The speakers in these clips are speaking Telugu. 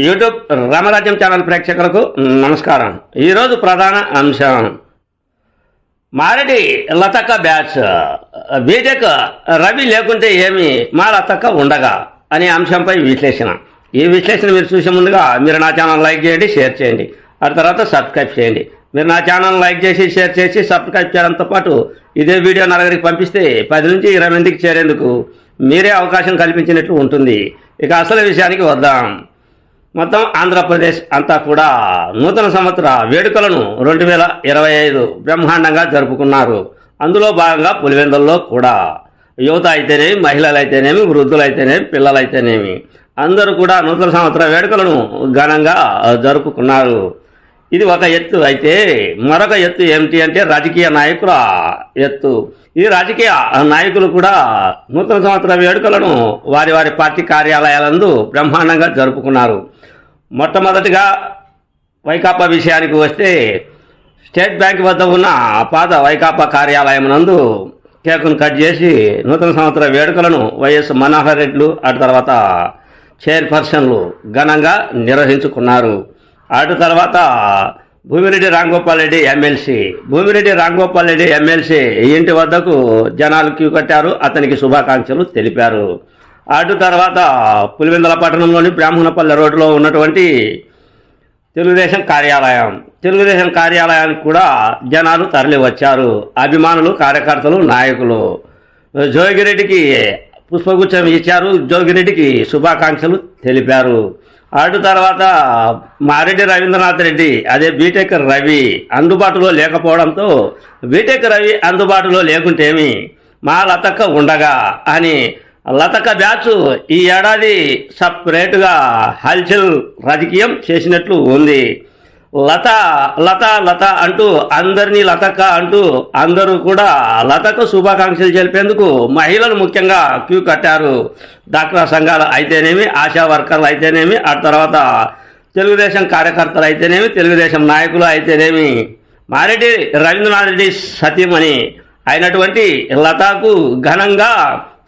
యూట్యూబ్ రామరాజ్యం ఛానల్ ప్రేక్షకులకు నమస్కారం. ఈరోజు ప్రధాన అంశం. మారడి లతక్క బ్యాచ్. బీటెక్ రవి లేకుంటే ఏమి మా లతక్క ఉండగా అనే అంశంపై విశ్లేషణ. ఈ విశ్లేషణ మీరు చూసే ముందుగా మీరు నా ఛానల్ లైక్ చేయండి షేర్ చేయండి. ఆ తర్వాత సబ్స్క్రైబ్ చేయండి. మీరు నా ఛానల్ లైక్ చేసి షేర్ చేసి సబ్స్క్రైబ్ చేయడంతో పాటు ఇదే వీడియో నలుగురికి పంపిస్తే పది నుంచి ఇరవై మందికి చేరేందుకు మీరే అవకాశం కల్పించినట్లు ఉంటుంది. ఇక అసలు విషయానికి వద్దాం. మొత్తం ఆంధ్రప్రదేశ్ అంతా కూడా నూతన సంవత్సర వేడుకలను రెండు వేల ఇరవై ఐదు బ్రహ్మాండంగా జరుపుకున్నారు. అందులో భాగంగా పులివెందుల్లో కూడా యువత అయితేనేమి మహిళలు అయితేనేమి వృద్ధులు అయితేనేమి పిల్లలు అయితేనేమి అందరూ కూడా నూతన సంవత్సర వేడుకలను ఘనంగా జరుపుకున్నారు. ఇది ఒక ఎత్తు. అయితే మరొక ఎత్తు ఏమిటి అంటే రాజకీయ నాయకుల ఎత్తు. ఈ రాజకీయ నాయకులు కూడా నూతన సంవత్సర వేడుకలను వారి వారి పార్టీ కార్యాలయాలందు బ్రహ్మాండంగా జరుపుకున్నారు. మొట్టమొదటిగా వైకాపా విషయానికి వస్తే స్టేట్ బ్యాంక్ వద్ద ఉన్న పాత వైకాపా కార్యాలయం నందు కేకును కట్ చేసి నూతన సంవత్సర వేడుకలను వైఎస్ మనోహర్ రెడ్లు అటు తర్వాత చైర్పర్సన్లు ఘనంగా నిర్వహించుకున్నారు. అటు తర్వాత భూమిరెడ్డి రాంగోపాల్ రెడ్డి ఎమ్మెల్సీ. భూమిరెడ్డి రాంగోపాల్ రెడ్డి ఎమ్మెల్సీ ఇంటి వద్దకు జనాలు క్యూ కట్టారు అతనికి శుభాకాంక్షలు తెలిపారు. అటు తర్వాత పులివెందుల పట్టణంలోని బ్రాహ్మణపల్లె రోడ్డులో ఉన్నటువంటి తెలుగుదేశం కార్యాలయం. తెలుగుదేశం కార్యాలయానికి కూడా జనాలు తరలి వచ్చారు అభిమానులు కార్యకర్తలు నాయకులు. జోగిరెడ్డికి పుష్పగుచ్చం ఇచ్చారు. జోగిరెడ్డికి శుభాకాంక్షలు తెలిపారు. అటు తర్వాత మారెడ్డి రవీంద్రనాథ్ రెడ్డి అదే బీటెక్ రవి అందుబాటులో లేకపోవడంతో బీటెక్ రవి అందుబాటులో లేకుంటేమి మా లతక్క ఉండగా అని లతక బ్యాచ్ ఈ ఏడాది సపరేట్గా హల్చల్ రాజకీయం చేసినట్లు ఉంది. లత లత లత అంటూ అందరినీ లతక్క అంటూ అందరూ కూడా లతకు శుభాకాంక్షలు తెలిపేందుకు మహిళలు ముఖ్యంగా క్యూ కట్టారు. డాక్టర్ సంఘాలు అయితేనేమి ఆశా వర్కర్లు అయితేనేమి ఆ తర్వాత తెలుగుదేశం కార్యకర్తలు అయితేనేమి తెలుగుదేశం నాయకులు అయితేనేమి. మారెడ్డి రవీంద్రనాథ్ రెడ్డి సతీమణి అయినటువంటి లతాకు ఘనంగా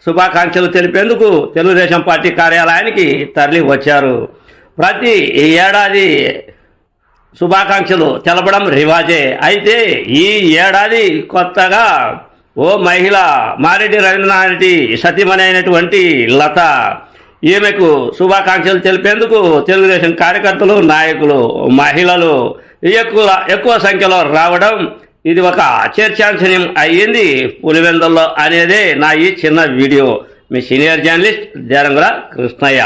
శుభాకాంక్షలు తెలిపేందుకు తెలుగుదేశం పార్టీ కార్యాలయానికి తరలి వచ్చారు. ప్రతి ఏడాది శుభాకాంక్షలు. తెలపడం రివాజే. అయితే ఈ ఏడాది కొత్తగా ఓ మహిళ మారెడ్డి రవీంద్రనాథ్ రెడ్డి సతీమణైనటువంటి లత. ఈమెకు శుభాకాంక్షలు తెలిపేందుకు తెలుగుదేశం కార్యకర్తలు నాయకులు మహిళలు ఎక్కువ ఎక్కువ సంఖ్యలో రావడం ఇది ఒక చర్చాంశనీయం అయ్యింది పులివెందుల్లో అనేదే నా ఈ చిన్న వీడియో. మీ సీనియర్ జర్నలిస్ట్ దేరంగుల కృష్ణయ్య.